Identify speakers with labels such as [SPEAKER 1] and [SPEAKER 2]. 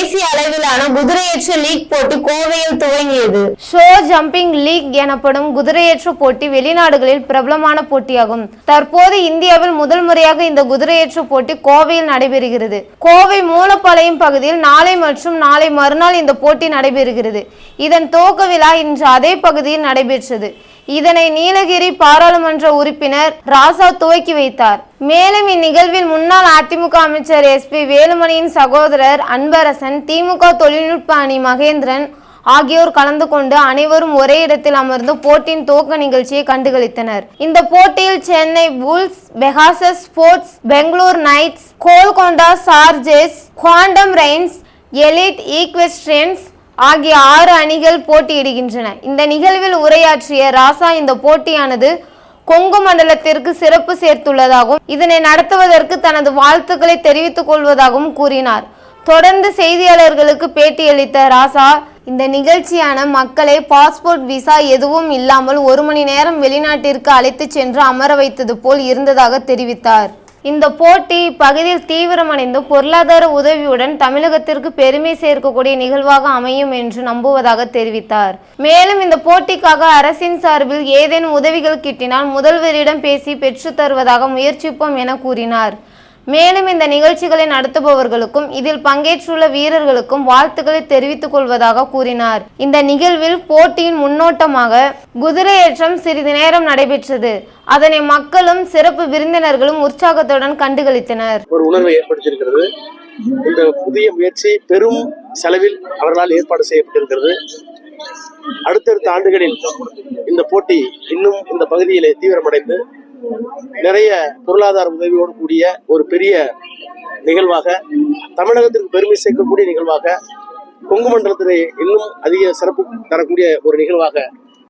[SPEAKER 1] தேசிய அளவிலான குதிரையேற்ற லீக் போட்டி கோவையில் துவங்கியது.
[SPEAKER 2] ஷோ ஜம்பிங் லீக் எனப்படும் குதிரையேற்ற போட்டி வெளிநாடுகளில் பிரபலமான போட்டியாகும். தற்போது இந்தியாவில் முதல் முறையாக இந்த குதிரையேற்ற போட்டி கோவையில் நடைபெறுகிறது. கோவை மூலப்பாளையம் பகுதியில் நாளை மற்றும் நாளை மறுநாள் இந்த போட்டி நடைபெறுகிறது. இதன் துவக்க விழா இன்று அதே பகுதியில் நடைபெற்றது. இதனை நீலகிரி பாராளுமன்ற உறுப்பினர் ராசா துவக்கி வைத்தார். மேலும் இந்நிகழ்வில் முன்னாள் அதிமுக அமைச்சர் எஸ்பி வேலுமணியின் சகோதரர் அன்பரசன் திமுக தொழில்நுட்ப அணி மகேந்திரன் ஆகியோர் கலந்து கொண்டு அனைவரும் ஒரே இடத்தில் அமர்ந்து போட்டியின் துவக்க நிகழ்ச்சியை கண்டுகளித்தனர். இந்த போட்டியில் Chennai bulls pegasus sports Bengaluru knights Golconda chargers quantum reins elite equestrians ஆகிய ஆறு அணிகள் போட்டியிடுகின்றன. இந்த நிகழ்வில் உரையாற்றிய ராசா இந்த போட்டியானது கொங்கு மண்டலத்திற்கு சிறப்பு சேர்த்துள்ளதாகவும் இதனை நடத்துவதற்கு தனது வாழ்த்துக்களை தெரிவித்துக் கொள்வதாகவும் கூறினார். தொடர்ந்து செய்தியாளர்களுக்கு பேட்டியளித்த ராசா இந்த நிகழ்ச்சியான மக்களை பாஸ்போர்ட் விசா எதுவும் இல்லாமல் ஒரு மணி நேரம் வெளிநாட்டிற்கு அழைத்து சென்று அமர வைத்தது போல் இருந்ததாக தெரிவித்தார். இந்த போட்டி இப்பகுதியில் தீவிரமடைந்து பொருளாதார உதவியுடன் தமிழகத்திற்கு பெருமை சேர்க்கக்கூடிய நிகழ்வாக அமையும் என்று நம்புவதாக தெரிவித்தார். மேலும் இந்த போட்டிக்காக அரசின் சார்பில் ஏதேனும் உதவிகள் கிட்டினால் முதல்வரிடம் பேசி பெற்றுத்தருவதாக முயற்சிப்போம் என கூறினார். மேலும் இந்த நிகழ்ச்சிகளை நடத்துபவர்களுக்கும் இதில் பங்கேற்றுள்ள வீரர்களுக்கும் வாழ்த்துக்களை தெரிவித்துக் கொள்வதாக கூறினார். இந்த நிகழ்வில் போட்டியின் முன்னோட்டமாக குதிரையேற்றம் சிறிது நேரம் நடைபெற்றது. அதனை மக்களும் சிறப்பு விருந்தினர்களும் உற்சாகத்துடன் கண்டுகளித்தனர்.
[SPEAKER 3] ஒரு உணர்வை ஏற்படுத்தியிருக்கிறது. இந்த புதிய முயற்சி பெரும் செலவில் அவர்களால் ஏற்பாடு செய்யப்பட்டிருக்கிறது. அடுத்தடுத்த ஆண்டுகளில் இந்த போட்டி இன்னும் இந்த பகுதியிலே தீவிரமடைந்து நிறைய பொருளாதார உதவியோடு கூடிய ஒரு பெரிய நிகழ்வாக தமிழகத்திற்கு பெருமை சேர்க்கக்கூடிய நிகழ்வாக கொங்கு மண்டலத்திலே இன்னும் அதிக சிறப்பு தரக்கூடிய ஒரு நிகழ்வாக